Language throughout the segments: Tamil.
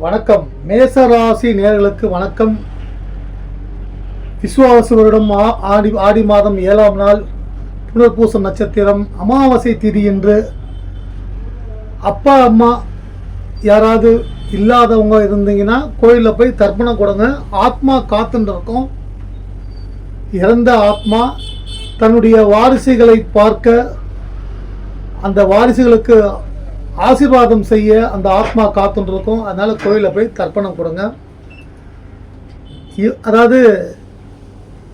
வணக்கம். மேசராசி நேர்களுக்கு வணக்கம். விசுவாச வருடம் ஆ- ஆடி ஆடி மாதம் ஏழாம் நாள் புனர்பூசம் நட்சத்திரம் அமாவாசை திதி என்று அப்பா அம்மா யாராவது இல்லாதவங்க இருந்தீங்கன்னா கோயிலில் போய் தர்ப்பணம் கொடுங்க. ஆத்மா காத்துன்னு இருக்கும் இறந்த ஆத்மா தன்னுடைய வாரிசுகளை பார்க்க அந்த வாரிசுகளுக்கு ஆசிர்வாதம் செய்ய அந்த ஆத்மா காத்துருக்கும் அதனால் கோயிலில் போய் தர்ப்பணம் கொடுங்க. இ- அதாவது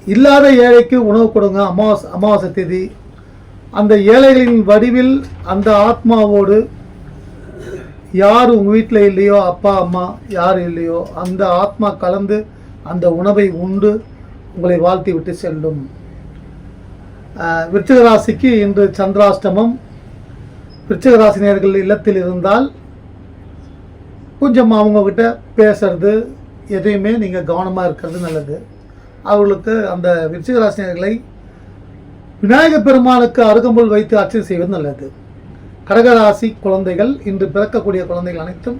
இல்லாத ஏழைக்கு உணவு கொடுங்க அமாவாசை அமாவாசை திதி. அந்த ஏழைகளின் வடிவில் அந்த ஆத்மாவோடு யார் உங்கள் வீட்டில் இல்லையோ அப்பா அம்மா யார் இல்லையோ அந்த ஆத்மா கலந்து அந்த உணவை உண்டு உங்களை வாழ்த்தி விட்டு செல்லும். விருச்சிக ராசிக்கு இன்று சந்திராஷ்டமம். பிரச்சகராசினியர்கள் இல்லத்தில் இருந்தால் கொஞ்சம் அவங்கக்கிட்ட பேசுறது எதையுமே நீங்கள் கவனமாக இருக்கிறது நல்லது. அவர்களுக்கு அந்த விருச்சிகராசினியர்களை விநாயகர் விநாயகப் பெருமானுக்கு அருகம்புல் வைத்து அர்ச்சனை செய்வது நல்லது. கடகராசி குழந்தைகள் இன்று பிறக்கக்கூடிய குழந்தைகள் அனைத்தும்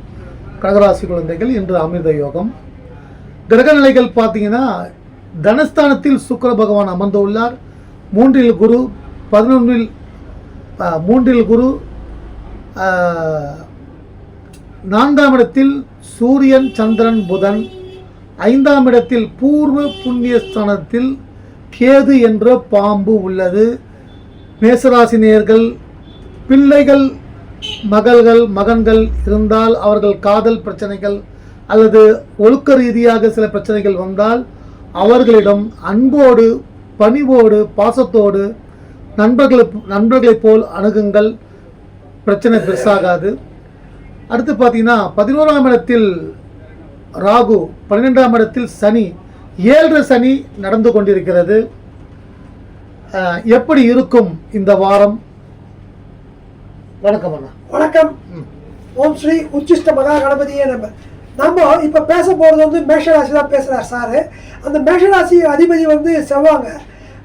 கடகராசி குழந்தைகள் இன்று அமிர்த யோகம். கிரகநிலைகள் பார்த்தீங்கன்னா தனஸ்தானத்தில் சுக்கிர பகவான் அமர்ந்துள்ளார் மூன்றில் குரு பதினொன்றில் மூன்றில் குரு நான்காம் இடத்தில் சூரியன் சந்திரன் புதன். ஐந்தாம் இடத்தில் பூர்வ புண்ணியஸ்தானத்தில் கேது என்ற பாம்பு உள்ளது. மேசராசினியர்கள் பிள்ளைகள் மகள்கள் மகன்கள் இருந்தால் அவர்கள் காதல் பிரச்சனைகள் அல்லது ஒழுக்க ரீதியாக சில பிரச்சனைகள் வந்தால் அவர்களிடம் அன்போடு பணிவோடு பாசத்தோடு நண்பர்களை நண்பர்களைப் போல் அணுகுங்கள். பிரச்சனை பெருசாகாது. அடுத்து பார்த்தீங்கன்னா பதினோராம் இடத்தில் ராகு பன்னிரெண்டாம் இடத்தில் சனி ஏழரை சனி நடந்து கொண்டிருக்கிறது. எப்படி இருக்கும் இந்த வாரம்? வணக்கம் அண்ணா. வணக்கம். ஓம் ஸ்ரீ உச்சிஷ்ட மகா கணபதியே நம்ம. நம்ம இப்போ பேச போகிறது வந்து மேஷராசி தான் பேசுகிறார் சாரு. அந்த மேஷராசி அதிபதி வந்து செவ்வாங்க.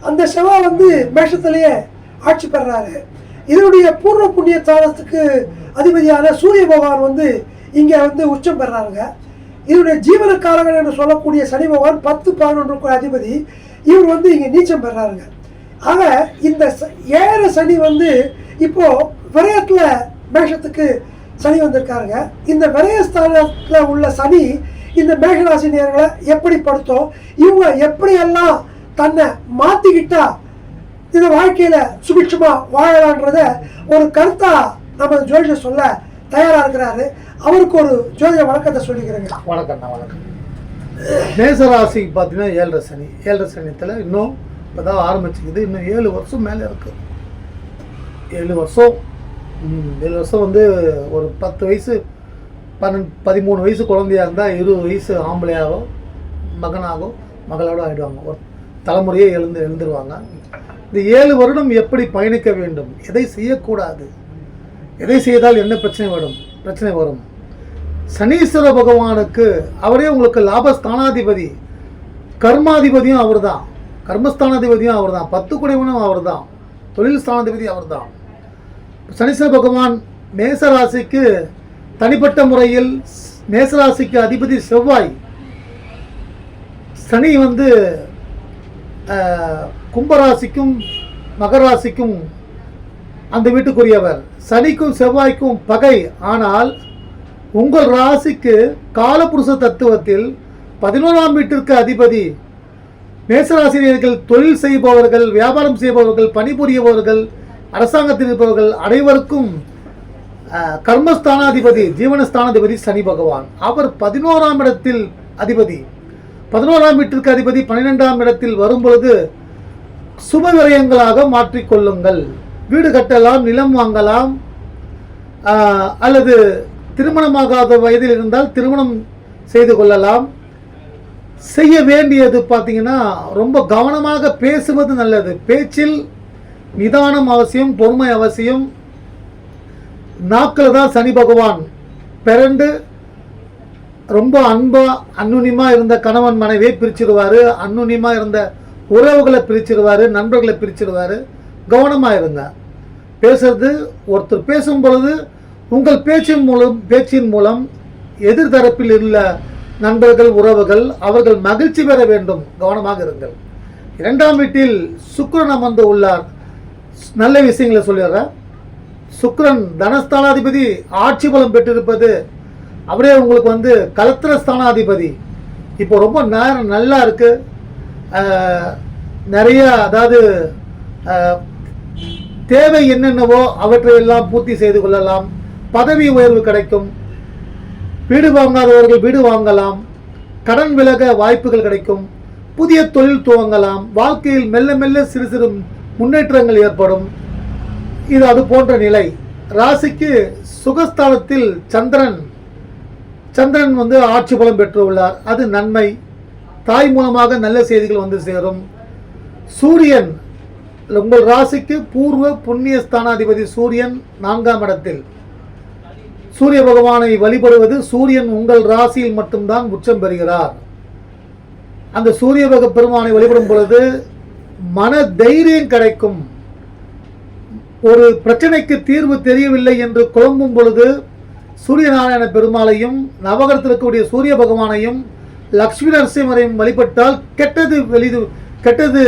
அந்த செவ்வாய் வந்து மேஷத்திலேயே ஆட்சி பெறாரு. இதனுடைய பூர்வ புண்ணிய ஸ்தானத்துக்கு அதிபதியான சூரிய பகவான் வந்து இங்கே வந்து உச்சம் பெறாங்க இதனுடைய ஜீவன காலங்கள் என்று சொல்லக்கூடிய சனி பகவான் பத்து பதினொன்றுக்கு அதிபதி இவர் வந்து இங்கே நீச்சம் பெறாருங்க. ஆக இந்த ச- சனி வந்து இப்போ விரயத்தில் மேஷத்துக்கு சனி வந்திருக்காருங்க. இந்த விரயஸ்தானத்தில் உள்ள சனி இந்த மேகராசி நேர்களை எப்படி படுத்தும் இவங்க எப்படியெல்லாம் தன்னை மாற்றிக்கிட்டா இந்த வாழ்க்கையில் சுபிட்சமாக வாழலான்றத ஒரு கருத்தா நம்ம ஜோதிடர் சொல்ல தயாராக இருக்கிறாரு. அவருக்கு ஒரு ஜோதிட வழக்கத்தை சொல்லிக்கிறேங்க. வணக்கம்ண்ணா வணக்கம். மேசராசி பார்த்தீங்கன்னா ஏழரை சனி. ஏழரை சனியத்தில் இன்னும் இப்போ தான் ஆரம்பிச்சுக்குது. இன்னும் ஏழு வருஷம் மேலே இருக்குது ஏழு வருஷம். ஏழு வருஷம் வந்து ஒரு பத்து வயசு பன்னெண்டு பதிமூணு வயசு குழந்தையா இருந்தால் இருபது வயசு ஆம்பளையாகோ மகனாகோ மகளோட ஆகிடுவாங்க ஒரு தலைமுறையே எழுந்து எழுந்துருவாங்க. இந்த ஏழு வருடம் எப்படி பயணிக்க வேண்டும்? எதை செய்யக்கூடாது? எதை செய்தால் என்ன பிரச்சனை வரும்? பிரச்சனை வரும். சனீஸ்வர பகவானுக்கு அவரே உங்களுக்கு லாபஸ்தானாதிபதி. கர்மாதிபதியும் அவர்தான். கர்மஸ்தானாதிபதியும் அவர் தான் பத்து குடைவனும் அவர்தான். தொழில் ஸ்தானாதிபதி அவர்தான். சனீஸ்வர பகவான் மேசராசிக்கு தனிப்பட்ட முறையில் மேசராசிக்கு அதிபதி செவ்வாய். சனி வந்து கும்பராசிக்கும் மகராசிக்கும் அந்த வீட்டுக்குரியவர். சனிக்கும் செவ்வாய்க்கும் பகை. ஆனால் உங்கள் ராசிக்கு காலபுருஷ தத்துவத்தில் பதினோராம் வீட்டிற்கு அதிபதி மேசராசிரியர்கள் தொழில் செய்பவர்கள் வியாபாரம் செய்பவர்கள் பணிபுரியபவர்கள் அரசாங்கத்தில் இருப்பவர்கள் அனைவருக்கும் கர்மஸ்தானாதிபதி ஜீவனஸ்தானாதிபதி சனி பகவான். அவர் பதினோராம் இடத்தில் அதிபதி. பதினோராம் வீட்டிற்கு அதிபதி பன்னிரெண்டாம் இடத்தில் வரும்பொழுது சுப விரயங்களாக மாற்றிக்கொள்ளுங்கள். வீடு கட்டலாம் நிலம் வாங்கலாம் அல்லது திருமணமாகாத வயதில் இருந்தால் திருமணம் செய்து கொள்ளலாம். செய்ய வேண்டியது பார்த்தீங்கன்னா ரொம்ப கவனமாக பேசுவது நல்லது. பேச்சில் நிதானம் அவசியம் பொறுமை அவசியம். நாக்கில் தான் சனி பகவான் பிறண்டு ரொம்ப அன்பா அன்னுனிமா இருந்த கணவன் மனைவியை பிரிச்சிருவாரு அன்னுனிமா இருந்த உறவுகளை பிரிச்சிருவாரு நண்பர்களை பிரிச்சிருவாரு கவனமா இருங்க. பேசுறது ஒருத்தர் பேசும் பொழுது உங்கள் பேச்சின் மூலம் பேச்சின் மூலம் எதிர்தரப்பில் உள்ள நண்பர்கள் உறவுகள் அவர்கள் மகிழ்ச்சி பெற வேண்டும். கவனமாக இருங்கள். இரண்டாம் வீட்டில் சுக்கரன் அமர்ந்து உள்ளார். நல்ல விஷயங்களை சொல்லிடுற சுக்கரன் தனஸ்தானாதிபதி ஆட்சி பலம் பெற்றிருப்பது அப்படியே உங்களுக்கு வந்து கலத்திர ஸ்தானாதிபதி. இப்போ ரொம்ப நேரம் நல்லா இருக்கு. நிறைய அதாவது தேவை என்னென்னவோ அவற்றையெல்லாம் பூர்த்தி செய்து கொள்ளலாம். பதவி உயர்வு கிடைக்கும். வீடு வாங்காதவர்கள் வீடு வாங்கலாம். கடன் விலக வாய்ப்புகள் கிடைக்கும். புதிய தொழில் துவங்கலாம். வாழ்க்கையில் மெல்ல மெல்ல சிறு சிறு முன்னேற்றங்கள் ஏற்படும். இது அது போன்ற நிலை. ராசிக்கு சுகஸ்தானத்தில் சந்திரன் சந்திரன் வந்து ஆட்சி பலம் பெற்றுள்ளார். அது நன்மை. தாய் மூலமாக நல்ல செய்திகள் வந்து சேரும். சூரியன் உங்கள் ராசிக்கு பூர்வ புண்ணிய ஸ்தானாதிபதி சூரியன் நான்காம் இடத்தில். சூரிய பகவானை வழிபடுவது சூரியன் உங்கள் ராசியில் மட்டும்தான் உச்சம் பெறுகிறார். அந்த சூரிய பக பெருமானை வழிபடும் பொழுது மன தைரியம் கிடைக்கும். ஒரு பிரச்சனைக்கு தீர்வு தெரியவில்லை என்று குழம்பும் பொழுது சூரியநாராயண பெருமாளையும் நவகரத்தில் இருக்கக்கூடிய சூரிய பகவானையும் லக்ஷ்மி நரசிம்மரையும் வழிபட்டால் கெட்டது வெளிது கெட்டது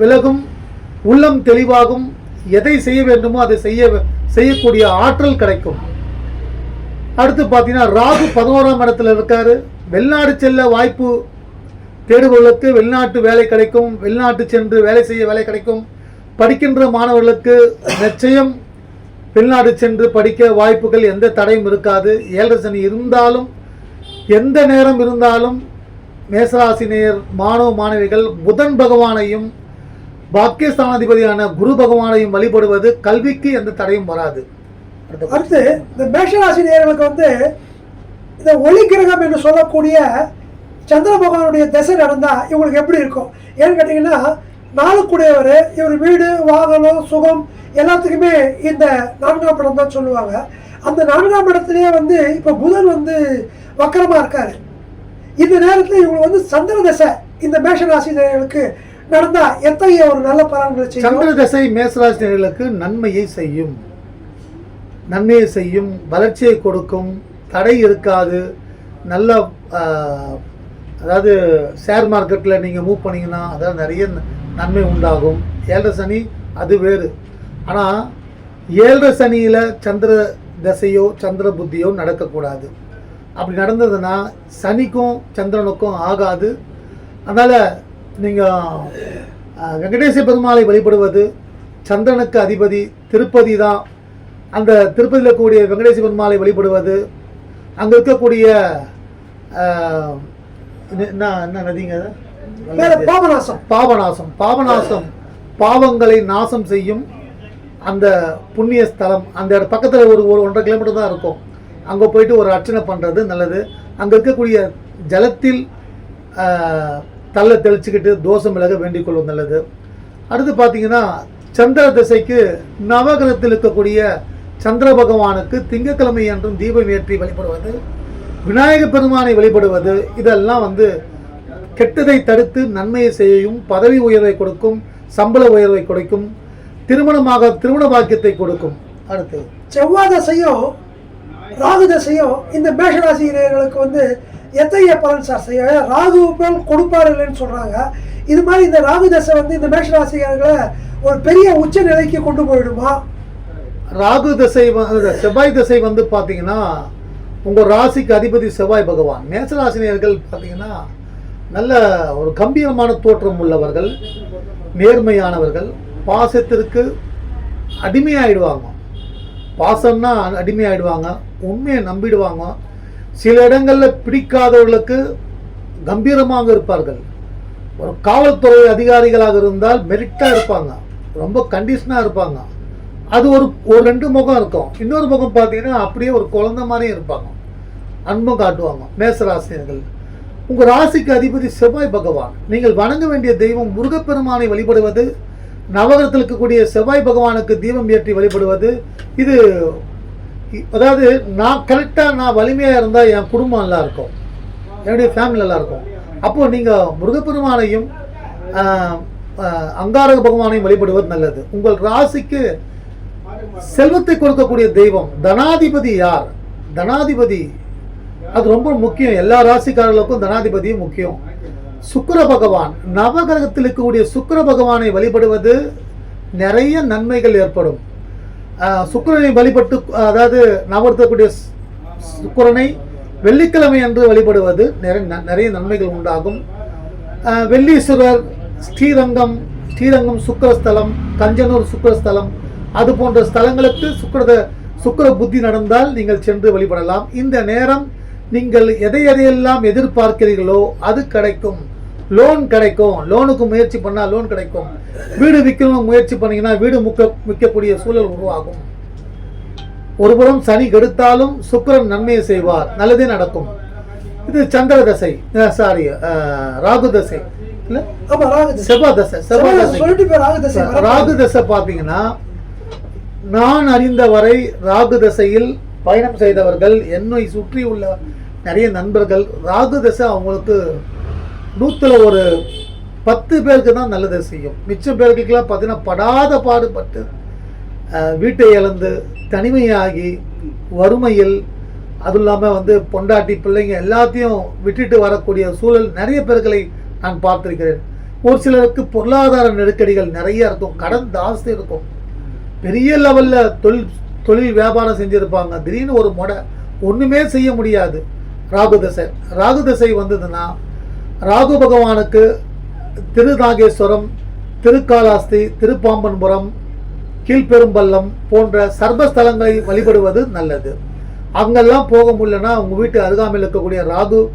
விலகும் உள்ளம் தெளிவாகும். எதை செய்ய வேண்டுமோ அதை செய்ய செய்யக்கூடிய ஆற்றல் கிடைக்கும். அடுத்து பார்த்தீங்கன்னா ராகு பதினோராம் இடத்துல இருக்காரு. வெளிநாடு செல்ல வாய்ப்பு தேடுபவர்களுக்கு வெளிநாட்டு வேலை கிடைக்கும். வெளிநாட்டு சென்று வேலை செய்ய வேலை கிடைக்கும். படிக்கின்ற மாணவர்களுக்கு நிச்சயம் வெளிநாடு சென்று படிக்க வாய்ப்புகள் எந்த தடையும் இருக்காது. ஏழரை சனி இருந்தாலும் எந்த நேரம் இருந்தாலும் மேசராசினியர் மாணவ மாணவிகள் புதன் பகவானையும் பாக்கியஸ்தானாதிபதியான குரு பகவானையும் வழிபடுவது கல்விக்கு எந்த தடையும் வராது. அடுத்து இந்த மேஷராசி நேர்களுக்கு வந்து இந்த ஒளி கிரகம் என்று சொல்லக்கூடிய சந்திர பகவானுடைய திசை நடந்தால் இவங்களுக்கு எப்படி இருக்கும்? ஏன்னு கேட்டிங்கன்னா நாளுக்குடையவர் இவர் வீடு வாகனம் சுகம் எல்லாத்துக்குமே இந்த நான்காம் இடம் தான் சொல்லுவாங்க. அந்த நான்காம் படத்திலேயே வந்து இப்போ புதன் வந்து வக்கரமாக இருக்காரு. இந்த நேரத்தில் இவங்களுக்கு வந்து சந்திர தசை இந்த மேஷராசி நேயர்களுக்கு நடந்தா எத்தகைய ஒரு நல்ல பலன்களை செய்யும்? சந்திர தசை மேசராசினியர்களுக்கு நன்மையை செய்யும். நன்மையை செய்யும் வளர்ச்சியை கொடுக்கும் தடை இருக்காது. நல்ல அதாவது ஷேர் மார்க்கெட்டில் நீங்கள் மூவ் பண்ணீங்கன்னா அதாவது நிறைய நன்மை உண்டாகும். ஏழரை சனி அது வேறு. ஆனால் ஏழரை சனியில் சந்திர தசையோ சந்திர புத்தியோ நடக்கக்கூடாது. அப்படி நடந்ததுன்னா சனிக்கும் சந்திரனுக்கும் ஆகாது. அதனால் நீங்கள் வெங்கடேச பெருமாளை வழிபடுவது சந்திரனுக்கு அதிபதி திருப்பதி தான். அந்த திருப்பதியில் இருக்கக்கூடிய வெங்கடேச பெருமாளை வழிபடுவது அங்கே இருக்கக்கூடிய என்ன- என்ன என்ன நதிங்க பாபநாசம் பாபநாசம் பாபநாசம் பாவநாசம். பாவங்களை நாசம் செய்யும் அந்த புண்ணிய ஸ்தலம். அந்த பக்கத்தில் ஒரு ஒரு ஒன்றரை கிலோமீட்டர் தான் இருக்கும். அங்கே போயிட்டு ஒரு அர்ச்சனை பண்ணுறது நல்லது. அங்கே இருக்கக்கூடிய ஜலத்தில் தள்ள தெளிச்சுக்கிட்டு தோஷம் விலக வேண்டிக் கொள்வது நல்லது. அடுத்து பார்த்தீங்கன்னா சந்திர திசைக்கு நவகிரகத்தில் இருக்கக்கூடிய சந்திர பகவானுக்கு திங்கட்கிழமை என்றும் தீபம் ஏற்றி வழிபடுவது விநாயகப் பெருமானை வழிபடுவது இதெல்லாம் வந்து கெட்டதை தடுத்து நன்மையை செய்யும் பதவி உயர்வை கொடுக்கும் சம்பள உயர்வை கொடுக்கும் திருமணமாக திருமண பாக்கியத்தை கொடுக்கும். அடுத்து செவ்வாய் தசையும் ராகு தசையும் இந்த மேஷராசிரியர்களுக்கு வந்து எத்தகைய பலன் சார் செய்யும் ராகு பலன் கொடுப்பார் இல்லைன்னு சொல்றாங்க. இது மாதிரி இந்த ராகு தசை வந்து இந்த மேஷராசிரியர்களை ஒரு பெரிய உச்ச நிலைக்கு கொண்டு போயிடுமா? ராகு தசை செவ்வாய் திசை வந்து பார்த்தீங்கன்னா உங்கள் ராசிக்கு அதிபதி செவ்வாய் பகவான். மேசராசினியர்கள் பார்த்தீங்கன்னா நல்ல ஒரு கம்பீரமான தோற்றம் உள்ளவர்கள் நேர்மையானவர்கள் பாசத்திற்கு அடிமையாயிடுவாங்க. பாசம்னா அடிமையாயிடுவாங்க உண்மையை நம்பிடுவாங்க. சில இடங்களில் பிடிக்காதவர்களுக்கு கம்பீரமாக இருப்பார்கள். ஒரு காவல்துறை அதிகாரிகளாக இருந்தால் மெரிட்டாக இருப்பாங்க ரொம்ப கண்டிஷனாக இருப்பாங்க. அது ஒரு ஒரு ரெண்டு முகம் இருக்கும். இன்னொரு முகம் பார்த்தீங்கன்னா அப்படியே ஒரு குழந்தை மாதிரியும் இருப்பாங்க. அன்பும் காட்டுவாங்க. மேசராசிரியர்கள் உங்கள் ராசிக்கு அதிபதி செவ்வாய் பகவான். நீங்கள் வணங்க வேண்டிய தெய்வம் முருகப்பெருமானை வழிபடுவது நவகரத்தில் இருக்கக்கூடிய செவ்வாய் பகவானுக்கு தீபம் ஏற்றி வழிபடுவது இது அதாவது நான் கரெக்டாக நான் வலிமையாக இருந்தால் என் குடும்பம் நல்லா இருக்கும். என்னுடைய ஃபேமிலி நல்லா இருக்கும். அப்போது நீங்கள் முருகப்பெருமானையும் அங்காரக பகவானையும் வழிபடுவது நல்லது. உங்கள் ராசிக்கு செல்வத்தை கொடுக்கக்கூடிய தெய்வம் தனாதிபதி யார்? தனாதிபதி அது ரொம்ப முக்கியம். எல்லா ராசிக்காரர்களுக்கும் தனாதிபதியும் முக்கியம். சுக்கர பகவான் நவகிரகத்தில் இருக்கக்கூடிய சுக்கர பகவானை வழிபடுவது நிறைய நன்மைகள் ஏற்படும். சுக்கரனை வழிபட்டு அதாவது நவர்த்தக்கூடிய சுக்கிரனை வெள்ளிக்கிழமை அன்று வழிபடுவது நிறைய ந- நிறைய நன்மைகள் உண்டாகும். வெள்ளீஸ்வரர் ஸ்ரீரங்கம் ஸ்ரீரங்கம் சுக்கரஸ்தலம் கஞ்சனூர் சுக்கரஸ்தலம் அது போன்ற ஸ்தலங்களுக்கு சுக்கிரத சுக்கர புத்தி நடந்தால் நீங்கள் சென்று வழிபடலாம். இந்த நேரம் நீங்கள் எதை எதையெல்லாம் எதிர்பார்க்கிறீர்களோ அது கிடைக்கும். லோன் கிடைக்கும். லோனுக்கு முயற்சி பண்ணால் லோன் கிடைக்கும். வீடு விற்கணும் முயற்சி பண்ணீங்கன்னா வீடு முக்க விற்கக்கூடிய சூழல் உருவாகும். ஒருபுறம் சனி கெடுத்தாலும் சுக்கிரன் நன்மையை செய்வார். நல்லதே நடக்கும். இது சந்திர தசை. சாரி ராகு தசை. ராகு தசை. பார்த்தீங்கன்னா நான் அறிந்த வரை ராகு தசையில் பயணம் செய்தவர்கள் என்னை சுற்றி உள்ள நிறைய நண்பர்கள் ராகு தசை அவங்களுக்கு நூற்றில் ஒரு பத்து பேருக்கு தான் நல்லதை செய்யும். மிச்சம் பேருக்குலாம் பார்த்தீங்கன்னா படாத பாடுபட்டு வீட்டை இழந்து தனிமையாகி வறுமையில் அதுவும் இல்லாமல் வந்து பொண்டாட்டி பிள்ளைங்க எல்லாத்தையும் விட்டுட்டு வரக்கூடிய சூழல் நிறைய பேர்களை நான் பார்த்திருக்கிறேன். ஒரு சிலருக்கு பொருளாதார நெருக்கடிகள் நிறைய இருக்கும் கடன் ஜாஸ்தி இருக்கும். பெரிய லெவலில் தொழில் தொழில் வியாபாரம் செஞ்சுருப்பாங்க. திடீர்னு ஒரு முறை ஒன்றுமே செய்ய முடியாது. ராகு தசை. ராகு தசை வந்ததுன்னா ராகு பகவானுக்கு திருநாகேஸ்வரம் திருக்காலாஸ்தி திருப்பாம்பன்புரம் கீழ்பெரும்பள்ளம் போன்ற சர்வஸ்தலங்களை வழிபடுவது நல்லது. அங்கெல்லாம் போக முடியலன்னா உங்கள் வீட்டு அருகாமையில் இருக்கக்கூடிய ராகு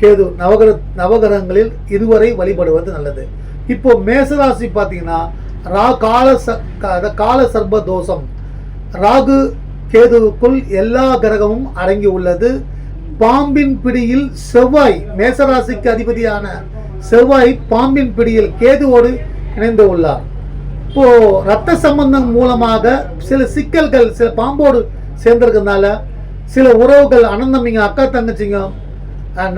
கேது நவகிர நவகிரகங்களில் இதுவரை வழிபடுவது நல்லது. இப்போ மேசராசி பார்த்தீங்கன்னா ரா கால ச க- கால சர்ப தோஷம். ராகு கேதுவுக்குள் எல்லா கிரகமும் அடங்கி உள்ளது. பாம்பின் பிடியில் செவ்வாய் மேசராசிக்கு அதிபதியான செவ்வாய் பாம்பின் பிடியில் கேதுவோடு இணைந்து உள்ளார். இப்போ ரத்த சம்பந்தம் மூலமாக சில சிக்கல்கள் சில பாம்போடு சேர்ந்திருக்கிறதுனால சில உறவுகள் அனந்தமிங்க அக்கா தங்கச்சிங்க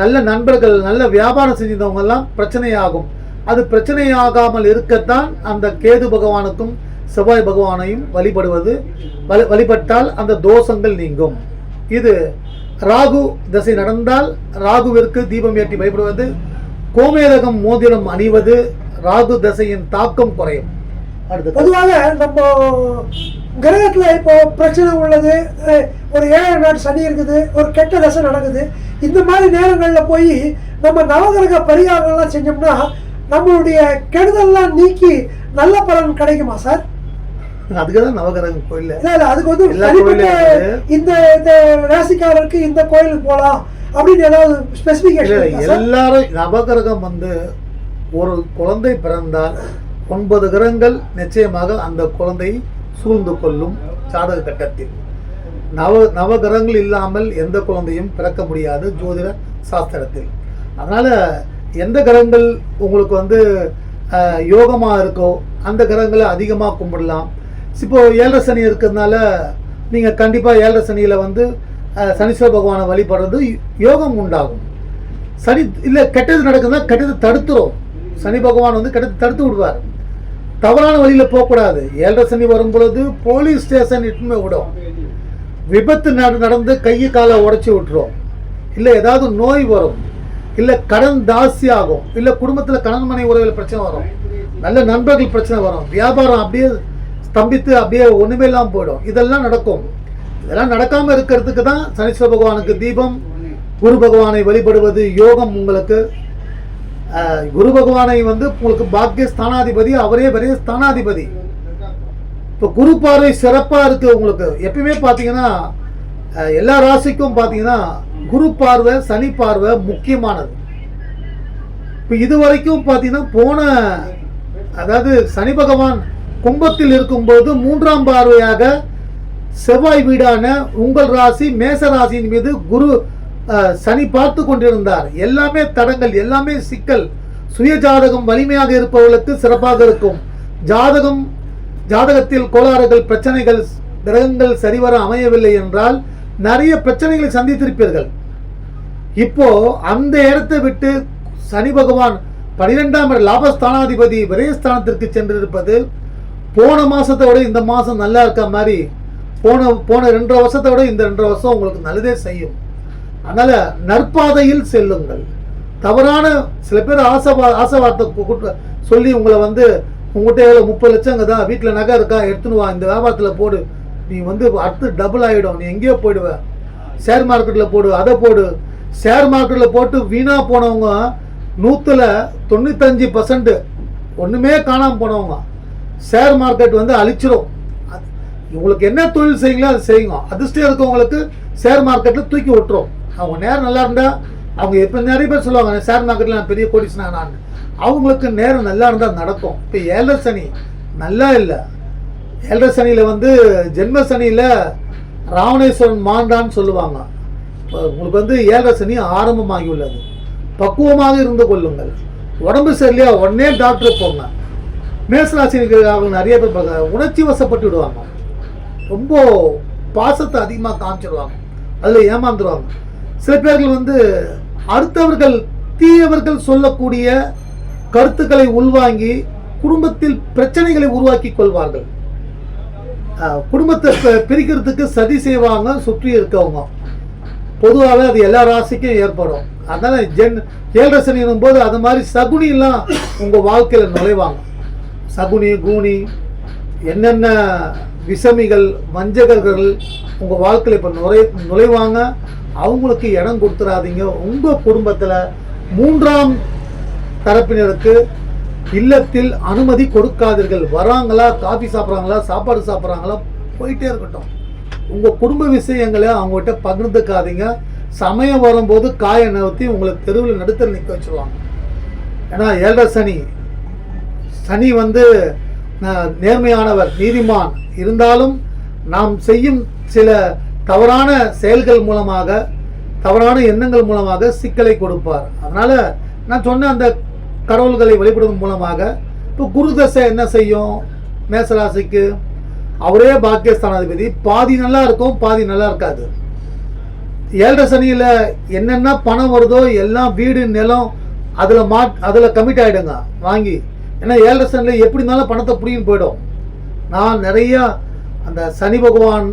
நல்ல நண்பர்கள் நல்ல வியாபாரம் செஞ்சிருந்தவங்க எல்லாம் பிரச்சனையாகும். அது பிரச்சனையாகாமல் இருக்கத்தான் அந்த கேது பகவானுக்கும் செவ்வாய் பகவானையும் வழிபடுவது வழிபட்டால் அந்த தோஷங்கள் நீங்கும். இது ராகு தசை நடந்தால் ராகுவிற்கு தீபம் ஏற்றி வழிபடுவது கோமேதகம் மோதிரம் அணிவது ராகு தசையின் தாக்கம் குறையும். அடுத்தது. பொதுவாக நம்ம கிரகத்தில் இப்போ பிரச்சனை உள்ளது ஒரு ஏழை நாள் சனி இருக்குது ஒரு கெட்ட தசை நடக்குது இந்த மாதிரி நேரங்களில் போய் நம்ம நவகிரக பரிகாரங்கள்லாம் செஞ்சோம்னா நம்மளுடைய கெடுதல்லாம் நீக்கி நல்ல பலன் கிடைக்குமா சார்? அதுக்கு தான் நவகிரகம் கோயில் இல்ல அதுக்கு வந்து தனிப்பட்ட. இந்த இந்த ராசிக்காரருக்கு இந்த கோயிலுக்கு போலாம் அப்படின்னு ஏதாவது ஸ்பெசிபிகேஷன் எல்லாரும் நவகிரகம் வந்து ஒரு குழந்தை பிறந்தால் ஒன்பது கிரகங்கள் நிச்சயமாக அந்த குழந்தையை சூழ்ந்து கொள்ளும் ஜாதக கட்டத்தில். நவ நவகிரகங்கள் இல்லாமல் எந்த குழந்தையும் பிறக்க முடியாது ஜோதிட சாஸ்திரத்தில். அதனால எந்த கிரகங்கள் உங்களுக்கு வந்து அஹ், யோகமா இருக்கோ அந்த கிரகங்களை அதிகமாக கும்பிடலாம். இப்போது ஏழரை சனி இருக்கிறதுனால நீங்கள் கண்டிப்பாக ஏழரை சனியில் வந்து சனீஸ்வர பகவானை வழிபடுறது யோகம் உண்டாகும். சனி இல்லை கெட்டது நடக்குதுன்னா கெட்டது தடுத்துரும். சனி பகவான் வந்து கெட்டது தடுத்து விடுவார். தவறான வழியில் போகக்கூடாது. ஏழரை சனி வரும் பொழுது போலீஸ் ஸ்டேஷன் இட்டுமே விடும். விபத்து நடந்து கையை காலை உடச்சி விட்டுரும். இல்லை ஏதாவது நோய் வரும். இல்லை கடன் தாசி ஆகும். இல்லை குடும்பத்தில் கடன் மனை உறவில் பிரச்சனை வரும். நல்ல நண்பர்கள் பிரச்சனை வரும். வியாபாரம் அப்படியே ஸ்தம்பித்து அப்படியே ஒன்றுமே இல்லாமல் போயிடும். இதெல்லாம் நடக்கும். இதெல்லாம் நடக்காமல் இருக்கிறதுக்கு தான் சனீஸ்வர பகவானுக்கு தீபம் குரு பகவானை வழிபடுவது யோகம் உங்களுக்கு. குரு பகவானை வந்து உங்களுக்கு பாக்கிய ஸ்தானாதிபதி அவரே பெரிய ஸ்தானாதிபதி. இப்போ குரு பார்வை சிறப்பாக இருக்குது உங்களுக்கு. எப்பயுமே பார்த்தீங்கன்னா எல்லா ராசிக்கும் பார்த்தீங்கன்னா குரு பார்வை சனி பார்வை முக்கியமானது. இப்போ இது வரைக்கும் பார்த்தீங்கன்னா போன அதாவது சனி பகவான் கும்பத்தில் இருக்கும்போது மூன்றாம் பார்வையாக செவ்வாய் வீடான உங்கள் ராசி மேச ராசியின் மீது குரு சனி பார்த்து கொண்டிருந்தார். எல்லாமே தடங்கள் எல்லாமே சிக்கல். சுய ஜாதகம் வலிமையாக இருப்பவர்களுக்கு சிறப்பாக இருக்கும். ஜாதகம் ஜாதகத்தில் கோளாறுகள் பிரச்சனைகள் கிரகங்கள் சரிவர அமையவில்லை என்றால் நிறைய பிரச்சனைகளை சந்தித்திருப்பீர்கள். இப்போ அந்த இடத்தை விட்டு சனி பகவான் பனிரெண்டாம் லாபஸ்தானாதிபதி விரயஸ்தானத்திற்கு சென்றிருப்பது போன மாதத்தை விட இந்த மாதம் நல்லா இருக்க மாதிரி போன போன ரெண்டரை வருஷத்தை விட இந்த ரெண்டரை வருஷம் உங்களுக்கு நல்லதே செய்யும். அதனால் நற்பாதையில் செல்லுங்கள். தவறான சில பேர் ஆசை ஆசை வார்த்தை சொல்லி உங்களை வந்து உங்கள்கிட்ட எவ்வளோ முப்பது லட்சம் தான் வீட்டில் நகை இருக்கா எடுத்துன்னு வா இந்த வியாபாரத்தில் போடு. நீ வந்து அடுத்து டபுள் ஆகிடும் நீ எங்கேயோ போயிடுவ. ஷேர் மார்க்கெட்டில் போடு அதை போடு. ஷேர் மார்க்கெட்டில் போட்டு வீணாக போனவங்க நூற்றில் தொண்ணூத்தஞ்சு பர்சன்ட் ஒன்றுமே காணாமல் போனவங்க. ஷேர் மார்க்கெட் வந்து அழிச்சிரும். அது- உங்களுக்கு என்ன தொழில் செய்யுங்களோ அது செய்யுங்க. அதிர்ஷ்டம் இருக்கவங்களுக்கு ஷேர் மார்க்கெட்டில் தூக்கி விட்டுரும். அவங்க நேரம் நல்லா இருந்தால் அவங்க எப்போ நிறைய பேர் சொல்லுவாங்க ஷேர் மார்க்கெட்டில் நான் பெரிய கோடிஸ்னா நான்? அவங்களுக்கு நேரம் நல்லா இருந்தால் நடக்கும். இப்போ ஏழரை சனி நல்லா இல்லை. ஏழரை சனியில் வந்து ஜென்ம சனியில் ராவணேஸ்வரன் மாண்டான்னு சொல்லுவாங்க. இப்போ உங்களுக்கு வந்து ஏழரை சனி ஆரம்பமாகி உள்ளது பக்குவமாக இருந்து கொள்ளுங்கள். உடம்பு சரியில்லையா? உடனே டாக்டர் போங்க. மேசராசினிக்கு அவங்க நிறைய பேர் பார்க்க உணர்ச்சி வசப்பட்டு விடுவாங்க. ரொம்ப பாசத்தை அதிகமாக காமிச்சிடுவாங்க அதில் ஏமாந்துருவாங்க. சில பேர்கள் வந்து அடுத்தவர்கள் தீயவர்கள் சொல்லக்கூடிய கருத்துக்களை உள்வாங்கி குடும்பத்தில் பிரச்சனைகளை உருவாக்கி கொள்வார்கள். ஆஹ் குடும்பத்தை பிரிக்கிறதுக்கு சதி செய்வாங்க சுற்றி இருக்கவங்க. பொதுவாகவே அது எல்லா ராசிக்கும் ஏற்படும். அதனால ஜென் ஏழரை போது அது மாதிரி சகுனிலாம் உங்கள் வாழ்க்கையில் நுழைவாங்க. சகுனி கூனி என்னென்ன விஷமிகள் வஞ்சகர்கள் உங்கள் வாழ்க்கையில் இப்போ நுழை நுழைவாங்க அவங்களுக்கு இடம் கொடுத்துடாதீங்க உங்கள் குடும்பத்தில் மூன்றாம் தரப்பினருக்கு இல்லத்தில் அனுமதி கொடுக்காதீர்கள். வராங்களா காஃபி சாப்பிட்றாங்களா சாப்பாடு சாப்பிட்றாங்களா போயிட்டே இருக்கட்டும். உங்கள் குடும்ப விஷயங்களை அவங்ககிட்ட பகிர்ந்துக்காதீங்க. சமயம் வரும்போது காய நிறுத்தி உங்களை தெருவில் நடுத்தர நிற்க வச்சுருவாங்க. ஏன்னா ஏழரை சனி சனி வந்து நேர்மையானவர் நீதிமான். இருந்தாலும் நாம் செய்யும் சில தவறான செயல்கள் மூலமாக தவறான எண்ணங்கள் மூலமாக சிக்கலை கொடுப்பார். அதனால் நான் சொன்ன அந்த கடவுள்களை வழிபடுவதன் மூலமாக இப்போ குரு தசை என்ன செய்யும்? மேசராசிக்கு அவரே பாக்கியஸ்தானாதிபதி. பாதி நல்லா இருக்கும் பாதி நல்லா இருக்காது. ஏழரை சனியில் என்னென்ன பணம் வருதோ எல்லாம் வீடு நிலம் அதில் மா அதில் கமிட் ஆகிடுங்க வாங்கி. ஏன்னா ஏழரை சனியில் எப்படி இருந்தாலும் பணத்தை பிடிங்கின்னு போயிடும். நான் நிறைய அந்த சனி பகவான்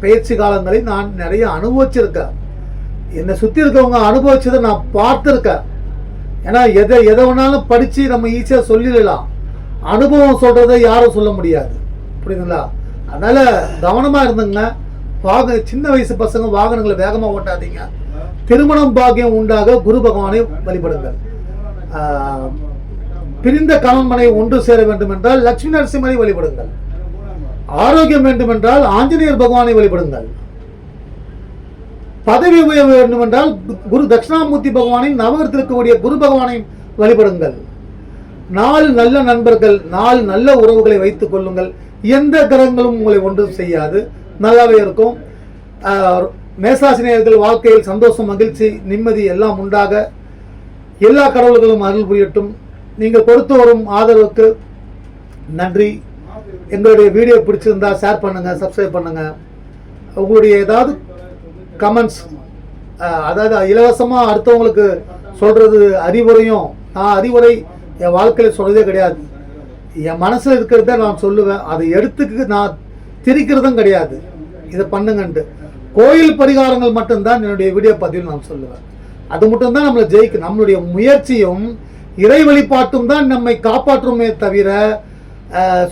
பயிற்சி காலங்களை நான் நிறைய அனுபவிச்சிருக்கேன். என்னை சுற்றி இருக்கவங்க அனுபவிச்சதை நான் பார்த்துருக்கேன். ஏன்னா எதை எதை வேணாலும் படித்து நம்ம ஈஸியாக சொல்லிடலாம். அனுபவம் சொல்கிறத யாரும் சொல்ல முடியாது. புரியுதுங்களா? அதனால் கவனமாக இருந்துங்க. வாக சின்ன வயசு பசங்க வாகனங்களை வேகமாக ஓட்டாதீங்க. திருமணம் பாக்கியம் உண்டாக குரு பகவானை வழிபடுங்கள். ஆஹ், பிரிந்த கணவன்மனை ஒன்று சேர வேண்டும் என்றால் லட்சுமி நரசிம்மனை வழிபடுங்கள். ஆரோக்கியம் வேண்டும் என்றால் ஆஞ்சநேயர் பகவானை வழிபடுங்கள். பதவி உயர வேண்டும் என்றால் குரு தட்சிணாமூர்த்தி பகவானின் நவகரத்தில் இருக்கக்கூடிய குரு பகவானை வழிபடுங்கள். நாலு நல்ல நண்பர்கள் நாலு நல்ல உறவுகளை வைத்துக் கொள்ளுங்கள். எந்த கிரகங்களும் உங்களை ஒன்றும் செய்யாது. நல்லாவே இருக்கும். ஆஹ், மேசாசினியர்கள் வாழ்க்கையில் சந்தோஷம் மகிழ்ச்சி நிம்மதி எல்லாம் உண்டாக எல்லா கடவுள்களும் அருள் புரியட்டும். நீங்கள் கொடுத்து வரும் ஆதரவுக்கு நன்றி. எங்களுடைய வீடியோ பிடிச்சிருந்தா ஷேர் பண்ணுங்கள் சப்ஸ்கிரைப் பண்ணுங்கள் உங்களுடைய ஏதாவது கமெண்ட்ஸ் அதாவது இலவசமாக அடுத்தவங்களுக்கு சொல்கிறது அறிவுரையும் நான் அறிவுரை என் வாழ்க்கையில் சொல்கிறதே கிடையாது. என் மனசில் இருக்கிறத நான் சொல்லுவேன் அதை எடுத்துக்கு நான் திரிக்கிறதும் கிடையாது. இதை பண்ணுங்கன்ட்டு. கோயில் பரிகாரங்கள் மட்டும்தான் என்னுடைய வீடியோ பதிவில் நான் சொல்லுவேன். அது மட்டும்தான் நம்மளை ஜெயிக்கும். நம்மளுடைய முயற்சியும் இறை வழிபாட்டும் தான் நம்மை காப்பாற்றுமே தவிர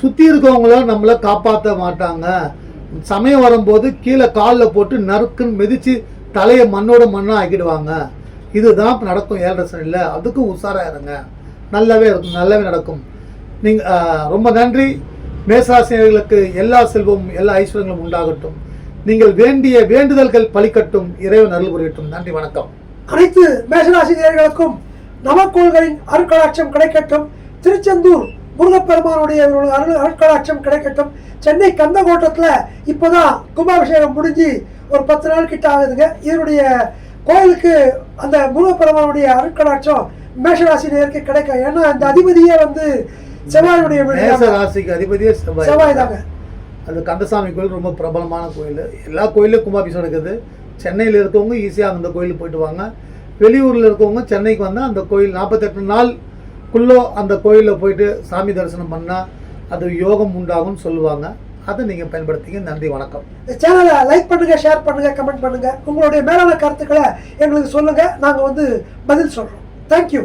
சுற்றி இருக்கவங்கள நம்மளை காப்பாற்ற மாட்டாங்க. சமயம் வரும்போது கீழே காலில் போட்டு நறுக்குன்னு மிதித்து தலையை மண்ணோட மண்ணாக ஆக்கிடுவாங்க. இதுதான் நடக்கும் ஏழரை சனியில் அதுக்கும் உஷாராக இருங்க. நல்லாவே இருக்கும் நல்லாவே நடக்கும். நீங்கள் ரொம்ப நன்றி. மேசாசிரியர்களுக்கு எல்லா செல்வமும் எல்லா ஐஸ்வர்யங்களும் உண்டாகட்டும். நீங்கள் வேண்டிய வேண்டுதல்கள் பலிக்கட்டும் இறைவன் அருள் புரியட்டும். நன்றி வணக்கம். அனைத்து மேஷராசினியர்களுக்கும் நவக்கோள்களின் அருட்கடாட்சம் கிடைக்கட்டும். திருச்செந்தூர் முருகப்பெருமானுடைய அருள் அருட்கடாட்சம் கிடைக்கட்டும். சென்னை கந்தகோட்டத்தில் இப்போதான் கும்பாபிஷேகம் முடிஞ்சு ஒரு பத்து நாள் கிட்ட ஆகுதுங்க. இதனுடைய கோயிலுக்கு அந்த முருகப்பெருமானுடைய அருட்கடாட்சம் மேஷராசினியருக்கு கிடைக்கும் ஏன்னா அந்த அதிபதியே வந்து செவ்வாயுடைய வீடு. மேச தாங்க. ராசிக்கு அதிபதியே செவ்வாய். தாங்க. அது கந்தசாமி கோயில் ரொம்ப பிரபலமான கோயில். எல்லா கோயிலும் கும்பாபிஷேகம் இருக்குது சென்னையில் இருக்கவங்க ஈஸியாக அந்த கோயிலுக்கு போயிட்டு வாங்க. வெளியூரில் இருக்கவங்க சென்னைக்கு வந்தால் அந்த கோயில் நாற்பத்தெட்டு நாள்குள்ளோ அந்த கோயிலில் போயிட்டு சாமி தரிசனம் பண்ணால் அது யோகம் உண்டாகும்னு சொல்லுவாங்க. அதை நீங்கள் பயன்படுத்திங்க. நன்றி வணக்கம். சேனலை லைக் பண்ணுங்கள் ஷேர் பண்ணுங்கள் கமெண்ட் பண்ணுங்கள் உங்களுடைய மேலான கருத்துக்களை எங்களுக்கு சொல்லுங்கள் நாங்கள் வந்து பதில் சொல்கிறோம் தேங்க்யூ